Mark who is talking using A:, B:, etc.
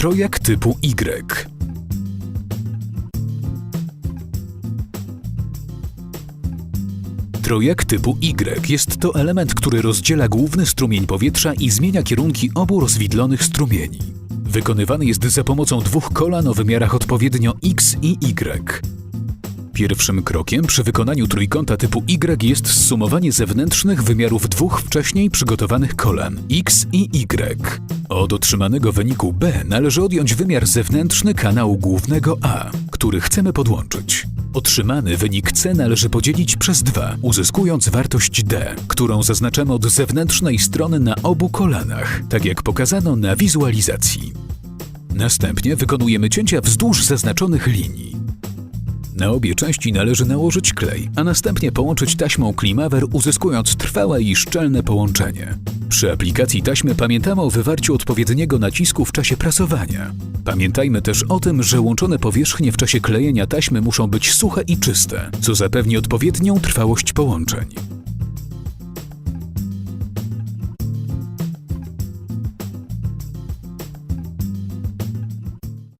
A: Trojak typu Y. Trojak typu Y jest to element, który rozdziela główny strumień powietrza i zmienia kierunki obu rozwidlonych strumieni. Wykonywany jest za pomocą dwóch kolan o wymiarach odpowiednio X i Y. Pierwszym krokiem przy wykonaniu trójkąta typu Y jest zsumowanie zewnętrznych wymiarów dwóch wcześniej przygotowanych kolan X i Y. Od otrzymanego wyniku B należy odjąć wymiar zewnętrzny kanału głównego A, który chcemy podłączyć. Otrzymany wynik C należy podzielić przez 2, uzyskując wartość D, którą zaznaczamy od zewnętrznej strony na obu kolanach, tak jak pokazano na wizualizacji. Następnie wykonujemy cięcia wzdłuż zaznaczonych linii. Na obie części należy nałożyć klej, a następnie połączyć taśmą Klimawer, uzyskując trwałe i szczelne połączenie. Przy aplikacji taśmy pamiętamy o wywarciu odpowiedniego nacisku w czasie prasowania. Pamiętajmy też o tym, że łączone powierzchnie w czasie klejenia taśmy muszą być suche i czyste, co zapewni odpowiednią trwałość połączeń.